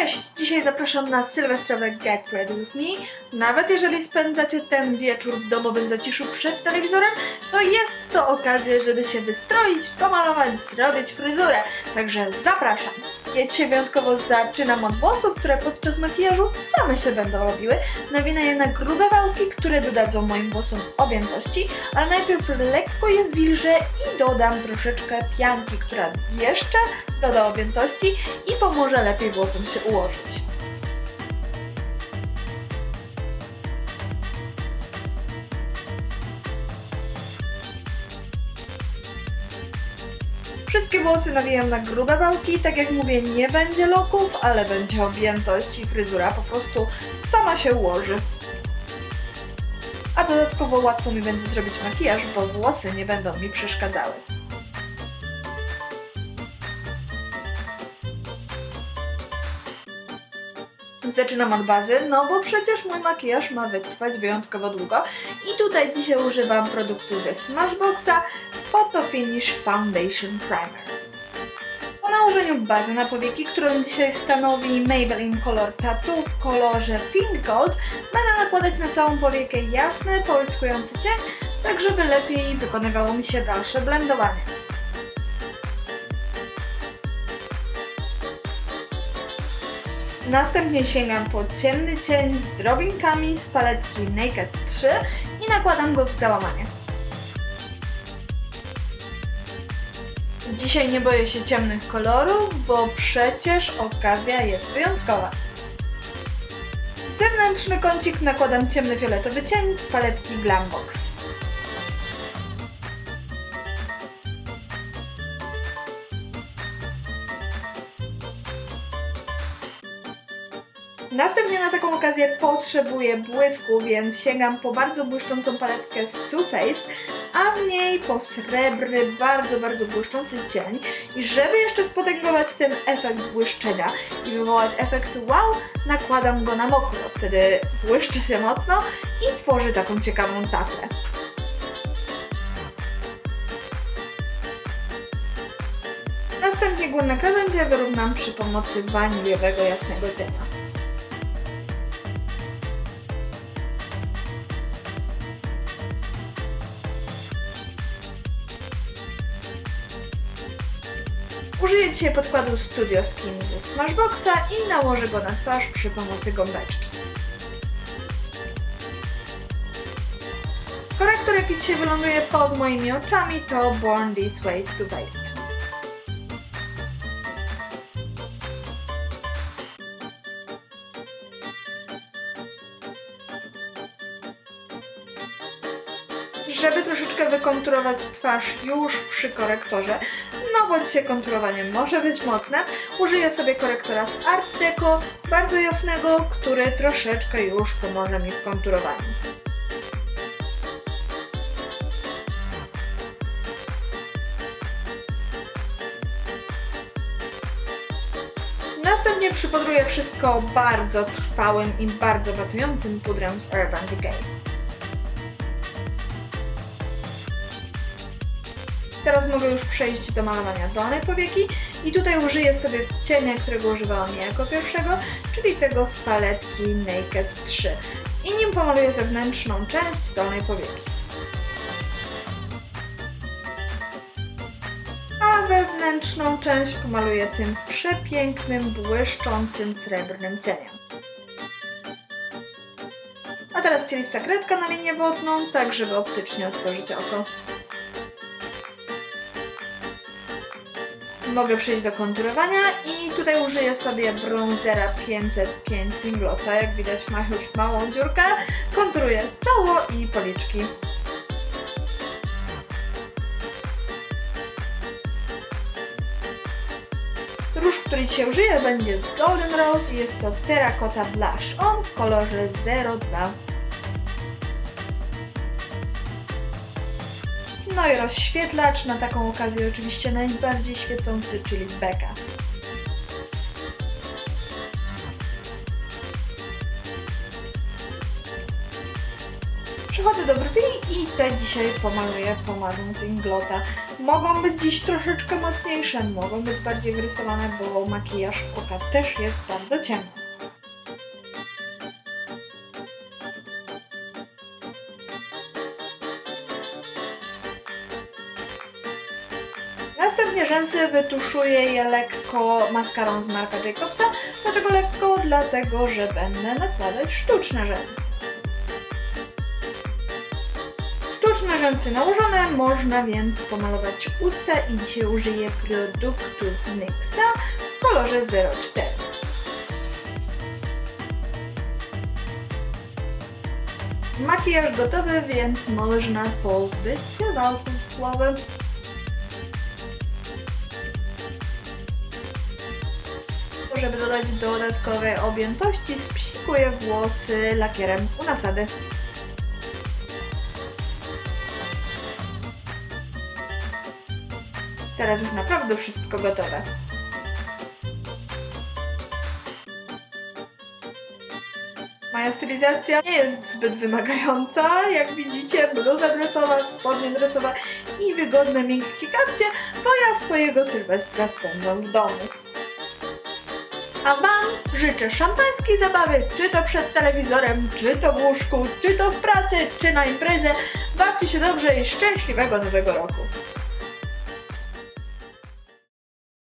Cześć! Dzisiaj zapraszam na sylwestrowe Get Ready With Me. Nawet jeżeli spędzacie ten wieczór w domowym zaciszu przed telewizorem, to jest to okazja, żeby się wystroić, pomalować, zrobić fryzurę. Także zapraszam! Dzisiaj wyjątkowo zaczynam od włosów, które podczas makijażu same się będą robiły. Nawinę je na grube wałki, które dodadzą moim włosom objętości, ale najpierw lekko je zwilżę i dodam troszeczkę pianki, która jeszcze doda objętości i pomoże lepiej włosom się ułożyć. Wszystkie włosy nawijam na grube wałki, tak jak mówię, nie będzie loków, ale będzie objętość i fryzura po prostu sama się ułoży. A dodatkowo łatwo mi będzie zrobić makijaż, bo włosy nie będą mi przeszkadzały. Zaczynam od bazy, no bo przecież mój makijaż ma wytrwać wyjątkowo długo i tutaj dzisiaj używam produktu ze Smashboxa Photo Finish Foundation Primer. Po nałożeniu bazy na powieki, którą dzisiaj stanowi Maybelline Color Tattoo w kolorze Pink Gold, będę nakładać na całą powiekę jasny, połyskujący cień, tak żeby lepiej wykonywało mi się dalsze blendowanie. Następnie sięgam po ciemny cień z drobinkami z paletki Naked 3 i nakładam go w załamanie. Dzisiaj nie boję się ciemnych kolorów, bo przecież okazja jest wyjątkowa. Zewnętrzny kącik nakładam ciemny fioletowy cień z paletki Glambox. Następnie na taką okazję potrzebuję błysku, więc sięgam po bardzo błyszczącą paletkę z Too Faced, a w niej po srebrny, bardzo, bardzo błyszczący cień. I żeby jeszcze spotęgować ten efekt błyszczenia i wywołać efekt wow, nakładam go na mokro. Wtedy błyszczy się mocno i tworzy taką ciekawą taflę. Następnie górne krawędzie wyrównam przy pomocy waniliowego jasnego cienia. Użyję dzisiaj podkładu Studio Skin ze Smashboxa i nałożę go na twarz przy pomocy gąbeczki. Korektor, jaki dzisiaj wyląduje pod moimi oczami to Born This Way to Faced. Żeby troszeczkę wykonturować twarz już przy korektorze, no bo dzisiaj konturowanie może być mocne, użyję sobie korektora z Art Deco, bardzo jasnego, który troszeczkę już pomoże mi w konturowaniu. Następnie przypudruję wszystko bardzo trwałym i bardzo watującym pudrem z Urban Decay. Teraz mogę już przejść do malowania dolnej powieki i tutaj użyję sobie cienia, którego używałam jako pierwszego, czyli tego z paletki Naked 3. I nim pomaluję zewnętrzną część dolnej powieki. A wewnętrzną część pomaluję tym przepięknym, błyszczącym, srebrnym cieniem. A teraz cielista kredka na linię wodną, tak żeby optycznie otworzyć oko. Mogę przejść do konturowania i tutaj użyję sobie bronzera 505 Singlota. Jak widać ma już małą dziurkę. Konturuję czoło i policzki. Róż, który dzisiaj użyję będzie z Golden Rose i jest to Terracotta Blush On w kolorze 02. I rozświetlacz na taką okazję oczywiście najbardziej świecący, czyli Becca. Przechodzę do brwi i te dzisiaj pomaluję pomadą z Inglota. Mogą być dziś troszeczkę mocniejsze, mogą być bardziej wyrysowane, bo makijaż oka też jest bardzo ciemny. Następnie rzęsy wytuszuję je lekko maskarą z Marka Jacobsa. Dlaczego lekko? Dlatego, że będę nakładać sztuczne rzęsy. Sztuczne rzęsy nałożone, można więc pomalować usta i dzisiaj użyję produktu z NYXa w kolorze 04. Makijaż gotowy, więc można pozbyć się wałków słowem. Żeby dodać dodatkowej objętości, spsikuję włosy lakierem u nasady. Teraz już naprawdę wszystko gotowe. Moja stylizacja nie jest zbyt wymagająca. Jak widzicie, bluza dresowa, spodnie dresowe i wygodne miękkie kapcie, bo ja swojego Sylwestra spędzam w domu. A Wam życzę szampańskiej zabawy, czy to przed telewizorem, czy to w łóżku, czy to w pracy, czy na imprezę. Bawcie się dobrze i szczęśliwego nowego roku.